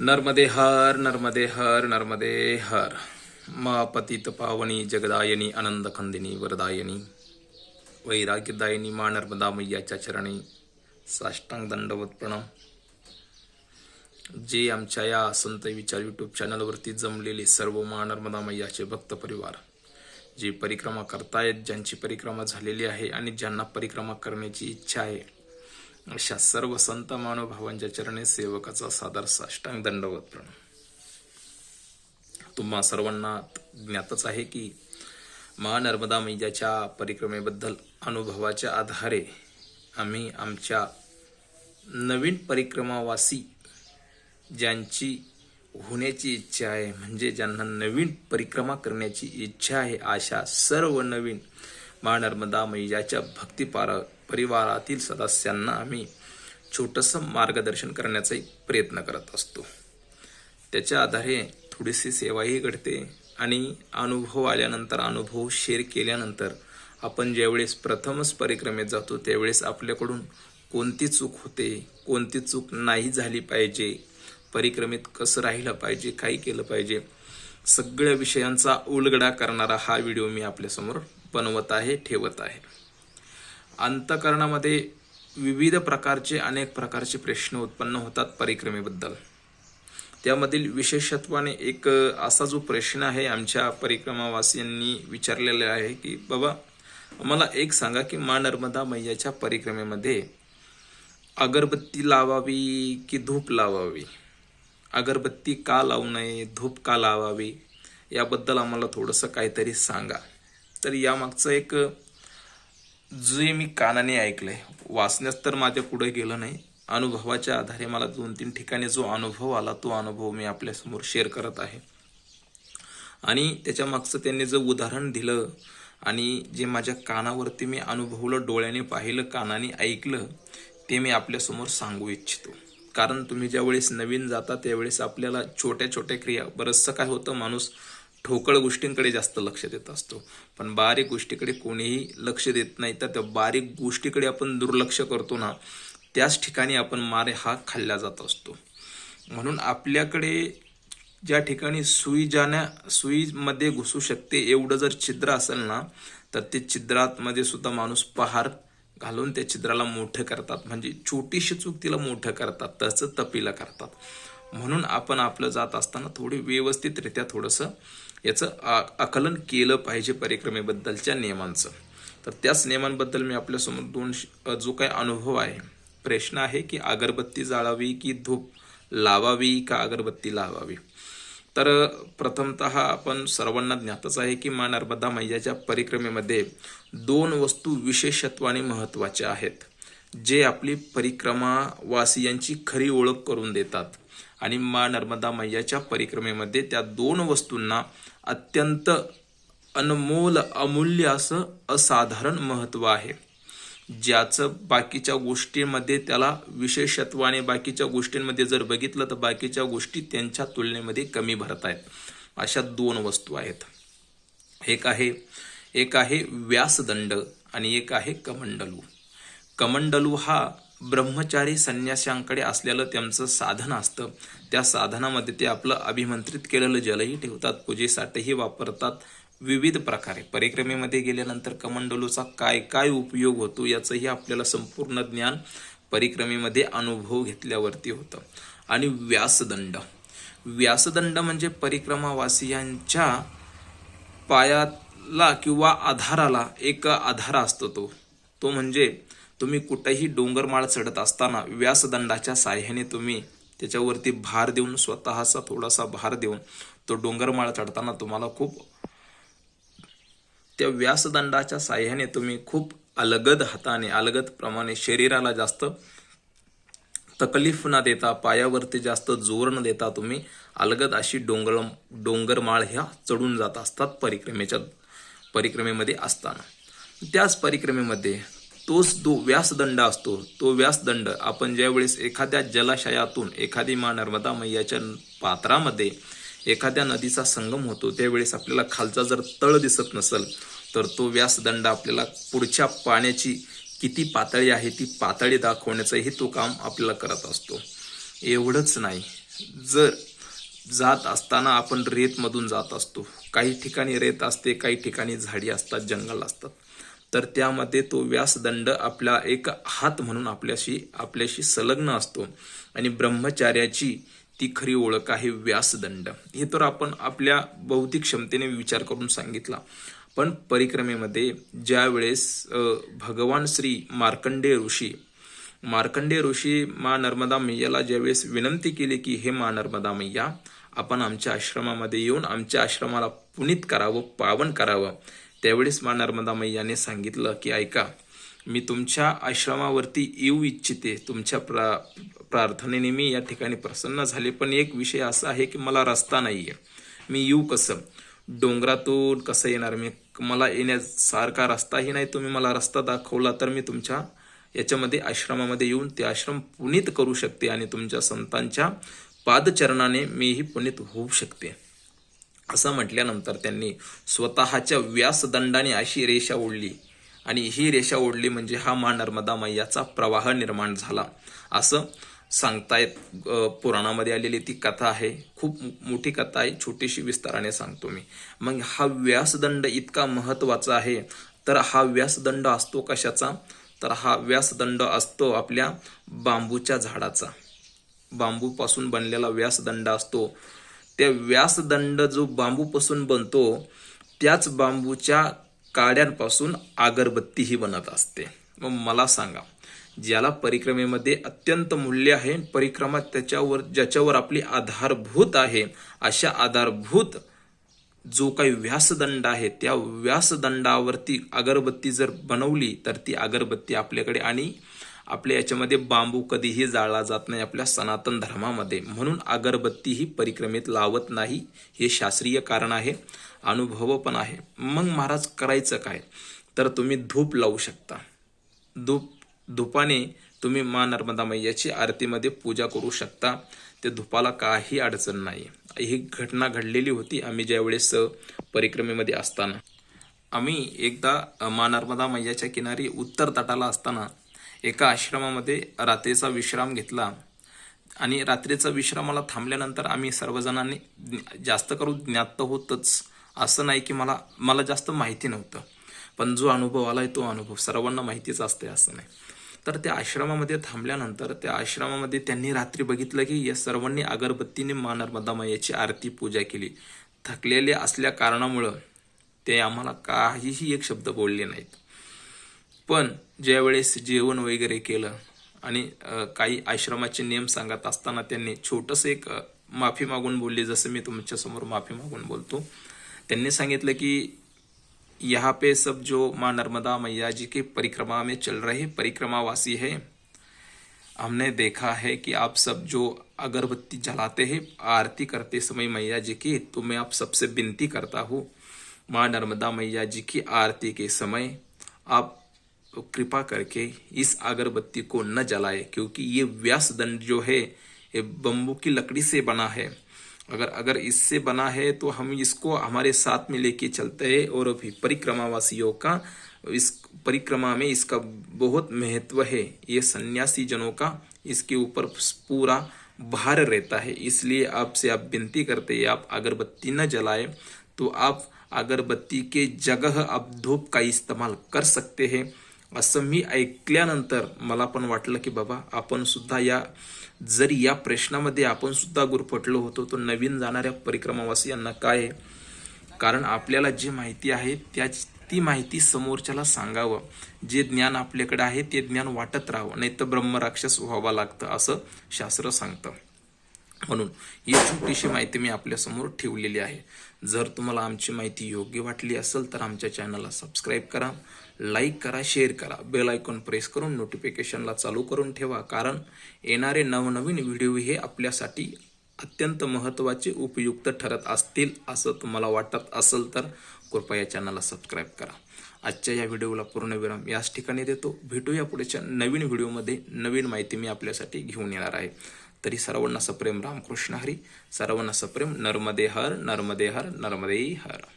नर्मदे हर नर्मदे हर नर्मदे हर। मा पतित पावनी जगदायनी आनंद खंदिनी वरदायनी। वैराग्यदायिनी मा नर्मदा मैयाच्या चरणी। साष्टांग दंडवत प्रणाम। जे आमच्या या संत विचार यूट्यूब चॅनलवरती जमलेले सर्व मा नर्मदा मैयाचे भक्त परिवार जे परिक्रमा करतायत ज्यांची परिक्रमा झालेली आहे आणि ज्यांना परिक्रमा करण्याची इच्छा आहे अशा सर्व संत मानवभावांच्या चरणी सेवकाचा सादर साष्टांग दंडवत प्रणव तुम्हा सर्वांना ज्ञातच आहे की मा नर्मदा मैयाच्या परिक्रमेबद्दल अनुभवाच्या आधारे आम्ही आमच्या नवीन परिक्रमावासी ज्यांची होण्याची इच्छा आहे म्हणजे ज्यांना नवीन परिक्रमा करण्याची इच्छा आहे अशा सर्व नवीन मा नर्मदा मैयाच्या भक्तिपारक परिवारातील सदस्यांना आम्ही छोटंसं मार्गदर्शन करण्याचाही प्रयत्न करत असतो. त्याच्या आधारे थोडीशी सेवाही घडते आणि अनुभव आल्यानंतर अनुभव शेअर केल्यानंतर आपण ज्यावेळेस प्रथमच परिक्रमेत जातो त्यावेळेस आपल्याकडून कोणती चूक होते कोणती चूक नाही झाली पाहिजे परिक्रमेत कसं राहिलं पाहिजे काय केलं पाहिजे सगळ्या विषयांचा उलगडा करणारा हा व्हिडिओ मी आपल्यासमोर बनवत आहे ठेवत आहे. अंतकरणामध्ये विविध प्रकारचे अनेक प्रकारचे प्रश्न उत्पन्न होतात परिक्रमेबद्दल. त्यामधील विशेषत्वाने एक असा जो प्रश्न आहे आमच्या परिक्रमावासियांनी विचारलेला आहे की बाबा मला एक सांगा की मा नर्मदा मैयाच्या परिक्रमेमध्ये अगरबत्ती लावावी की धूप लावावी? अगरबत्ती का लावू नये धूप का लावावी? याबद्दल आम्हाला थोडंसं काहीतरी सांगा. तर यामागचं एक जे मी कानाने ऐकलंय वाचण्यास तर माझ्या पुढे गेलं नाही. अनुभवाच्या आधारे मला दोन तीन ठिकाणी जो अनुभव आला तो अनुभव मी आपल्यासमोर शेअर करत आहे. आणि त्याच्या मागचं त्यांनी जे उदाहरण दिलं आणि जे माझ्या कानावरती मी अनुभवलं डोळ्याने पाहिलं कानाने ऐकलं ते मी आपल्यासमोर सांगू इच्छितो. कारण तुम्ही ज्यावेळेस नवीन जाता त्यावेळेस आपल्याला छोट्या छोट्या क्रिया बरंचसं काय होतं माणूस ठोकळ गोष्टींकडे जास्त लक्ष देत असतो. पण बारीक गोष्टीकडे कोणीही लक्ष देत नाही तर त्या बारीक गोष्टीकडे आपण दुर्लक्ष करतो ना त्याच ठिकाणी आपण मारे हा खाल्ला जात असतो. म्हणून आपल्याकडे ज्या ठिकाणी सुई जाण्या सुईमध्ये घुसू शकते एवढं जर छिद्र असेल ना तर ते छिद्रातमध्ये सुद्धा माणूस पहार घालून त्या छिद्राला मोठं करतात. म्हणजे छोटीशी चूक तिला मोठं करतात तसं तपीला करतात. म्हणून आपण आपलं जात असताना थोडी व्यवस्थितरित्या थोडंसं याचं आ- आकलन केलं पाहिजे परिक्रमेबद्दलच्या नियमांचं. तर त्याच नियमांबद्दल मी आपल्यासमोर दोन श- जो काही अनुभव आहे प्रश्न आहे की अगरबत्ती जाळावी की धूप लावावी का अगरबत्ती लावावी? तर प्रथमत आपण सर्वांना ज्ञातच आहे की मा नर्मदा मैयाच्या परिक्रमेमध्ये दोन वस्तू विशेषत्वाने महत्त्वाच्या आहेत जे आपली परिक्रमावासियांची खरी ओळख करून देतात. आणि मा नर्मदा मैयाच्या परिक्रमेमध्ये त्या दोन वस्तूंना अत्यंत अनमोल अमूल्य असं असाधारण महत्त्व आहे. ज्याचं बाकीच्या गोष्टींमध्ये त्याला विशेषत्वाने बाकीच्या गोष्टींमध्ये जर बघितलं तर बाकीच्या गोष्टी त्यांच्या तुलनेमध्ये कमी भरत आहेत. अशा दोन वस्तू आहेत. एक आहे एक आहे व्यासदंड आणि एक आहे कमंडलू. कमंडलू हा ब्रह्मचारी संन्याशांकडे असलेलं त्यांचं साधन असतं. त्या साधनामध्ये ते आपलं अभिमंत्रित केलेलं जलही ठेवतात पूजेसाठीही वापरतात. विविध प्रकारे. परिक्रमेमध्ये गेल्यानंतर कमंडलूचा काय काय उपयोग होतो याचंही आपल्याला संपूर्ण ज्ञान परिक्रमेमध्ये अनुभव घेतल्यावरती होतं. आणि व्यासदंड. व्यासदंड म्हणजे परिक्रमावासियांच्या पायाला किंवा आधाराला एक आधार असतो तो. तो म्हणजे तुम्ही कुठेही डोंगरमाळ चढत असताना व्यासदंडाच्या साह्याने तुम्ही त्याच्यावरती भार देऊन स्वतःचा थोडासा भार देऊन तो डोंगरमाळ चढताना तुम्हाला खूप त्या व्यासदंडाच्या साह्याने तुम्ही खूप अलगद हाताने अलगद प्रमाणे शरीराला जास्त तकलीफ न देता पायावरती जास्त जोर न देता तुम्ही अलगद अशी डोंगर डोंगरमाळ ह्या चढून जात असतात परिक्रमेच्या परिक्रमेमध्ये असताना. त्याच परिक्रमेमध्ये तोच जो व्यासदंड असतो तो व्यासदंड आपण ज्यावेळेस एखाद्या जलाशयातून एखादी मा नर्मदा मैयाच्या पात्रामध्ये एखाद्या नदीचा संगम होतो त्यावेळेस आपल्याला खालचा जर तळ दिसत नसेल तर तो व्यासदंड आपल्याला पुढच्या पाण्याची किती पातळी आहे ती पातळी दाखवण्याचंही तो काम आपल्याला करत असतो. एवढंच नाही. जर जात असताना आपण रेतमधून जात असतो. काही ठिकाणी रेत असते काही ठिकाणी झाडी असतात जंगल असतात. तर त्यामध्ये तो व्यासदंड आपला एक हात म्हणून आपल्याशी आपल्याशी संलग्न असतो. आणि ब्रह्मचार्याची ती खरी ओळख आहे व्यासदंड. हे तर आपण आपल्या बौद्धिक क्षमतेने विचार करून सांगितला. पण परिक्रमेमध्ये ज्या वेळेस भगवान श्री मार्कंडेय ऋषी मार्कंडेय ऋषी मा नर्मदा मैयाला ज्यावेळेस विनंती केली की हे मा नर्मदा मैया आपण आमच्या आश्रमामध्ये येऊन आमच्या आश्रमाला पुनित करावं पावन करावं. त्यावेळेस मा नर्मदा मैयाने सांगितलं की ऐका मी तुमच्या आश्रमावरती येऊ इच्छिते. तुमच्या प्रा प्रार्थनेने मी या ठिकाणी प्रसन्न झाले. पण एक विषय असा आहे की मला रस्ता नाही आहे मी येऊ कसं? डोंगरातून कसं येणार? मी मला येण्यासारखा रस्ताही नाही. तुम्ही मला रस्ता दाखवला तर मी तुमच्या याच्यामध्ये आश्रमामध्ये येऊन ते आश्रम पुनीत करू शकते आणि तुमच्या संतांच्या पादचरणाने मीही पुनीत होऊ शकते. असं म्हटल्यानंतर त्यांनी स्वतःच्या व्यासदंडाने अशी रेषा ओढली. आणि ही रेषा ओढली म्हणजे हा मा नर्मदा मैयाचा प्रवाह निर्माण झाला. असं सांगतायत पुराणामध्ये आलेली ती कथा आहे. खूप मोठी कथा आहे छोटीशी विस्ताराने सांगतो मी. मग हा व्यासदंड इतका महत्त्वाचा आहे तर हा व्यासदंड असतो कशाचा? तर हा व्यासदंड असतो आपल्या बांबूच्या झाडाचा. बांबूपासून बनलेला व्यासदंड असतो. त्या व्यासदंड जो बांबूपासून बनतो त्याच बांबूच्या काड्यांपासून अगरबत्तीही बनत असते. मग मला सांगा ज्याला परिक्रमेमध्ये अत्यंत मूल्य आहे परिक्रमा त्याच्यावर ज्याच्यावर आपली आधारभूत आहे अशा आधारभूत जो काही व्यासदंड आहे त्या व्यासदंडावरती अगरबत्ती जर बनवली तर ती अगरबत्ती आपल्याकडे आणि आपल्या याच्यामध्ये बांबू कधीही जाळला जात नाही आपल्या सनातन धर्मामध्ये. म्हणून अगरबत्ती ही परिक्रमेत लावत नाही हे शास्त्रीय कारण आहे अनुभव पण आहे. मग महाराज करायचं काय? तर तुम्ही धूप लावू शकता. धूप धुपाने तुम्ही मा नर्मदा मैयाची आरतीमध्ये पूजा करू शकता. ते धुपाला काही अडचण नाही. ही घटना घडलेली होती आम्ही ज्यावेळेस परिक्रमेमध्ये असताना. आम्ही एकदा मा नर्मदा मैयाच्या किनारी उत्तर तटाला असताना एका आश्रमामध्ये रात्रीचा विश्राम घेतला. आणि रात्रीचा विश्रामाला थांबल्यानंतर आम्ही सर्वजणांनी जास्त करून ज्ञात तर होतच. असं नाही की मला मला जास्त माहिती नव्हतं. पण जो अनुभव आला आहे तो अनुभव. सर्वांना माहितीच असते असं नाही. तर त्या आश्रमामध्ये थांबल्यानंतर त्या आश्रमामध्ये त्यांनी रात्री बघितलं की या सर्वांनी अगरबत्तीने मा नर्मदा मायाची आरती पूजा केली. थकलेले असल्या कारणामुळं ते आम्हाला काहीही एक शब्द बोलले नाहीत. पण ज्यावेळेस जेवण वगैरे केलं आणि काही आश्रमाचे नियम सांगत असताना त्यांनी छोटंसं एक माफी मागून बोलली जसं मी तुमच्यासमोर माफी मागून बोलतो. त्यांनी सांगितलं की यहाँ पे सब जो माँ नर्मदा मैया जी की परिक्रमा में चल रहे परिक्रमावासी है हमने देखा है कि आप सब जो अगरबत्ती जलाते हैं आरती करते समय मैया जी की तो मैं आप सबसे विनती करता हूँ माँ नर्मदा मैया जी की आरती के समय आप कृपा करके इस अगरबत्ती को न जलाए, क्योंकि ये व्यास दंड जो है, ये बम्बू की लकड़ी से बना है। अगर अगर इससे बना है तो हम इसको हमारे साथ में लेके चलते हैं और अभी परिक्रमावासियों का, इस परिक्रमा में इसका बहुत महत्व है। ये सन्यासी जनों का इसके ऊपर पूरा भार रहता है। इसलिए आपसे आप विनती करते हैं, आप अगरबत्ती न जलाए तो आप अगरबत्ती के जगह आप धूप का इस्तेमाल कर सकते हैं। असं मी ऐकल्यानंतर मला पण वाटलं की बाबा आपण सुद्धा या जरी या प्रश्नामध्ये आपण सुद्धा गुरफटलो होतो तो नवीन जाणाऱ्या परिक्रमावासियांना काय आहे? कारण आपल्याला जी माहिती आहे त्याच ती माहिती समोरच्याला सांगावं. जे ज्ञान आपल्याकडे आहे ते ज्ञान वाटत राहावं. नाही तर ब्रह्मराक्षस व्हावं लागतं असं शास्त्र सांगतं. म्हणून ही छोटीशी माहिती मी आपल्यासमोर ठेवलेली आहे. जर तुम्हाला आमची माहिती योग्य वाटली असेल तर आमच्या चॅनलला सबस्क्राईब करा लाईक करा शेअर करा. बेल आयकॉन प्रेस करून नोटिफिकेशनला चालू करून ठेवा कारण येणारे नवनवीन व्हिडिओ हे आपल्यासाठी अत्यंत महत्त्वाचे उपयुक्त ठरत असतील असं तुम्हाला वाटत असेल तर कृपया या चॅनलला सबस्क्राईब करा. आजच्या या व्हिडिओला पूर्णविराम याच ठिकाणी देतो. भेटूया पुढच्या नवीन व्हिडिओमध्ये नवीन माहिती मी आपल्यासाठी घेऊन येणार आहे. तरी सर्वांना सप्रेम. रामकृष्ण हरी. सर्वांना सप्रेम. नर्मदे हर नर्मदे हर नर्मदे हर.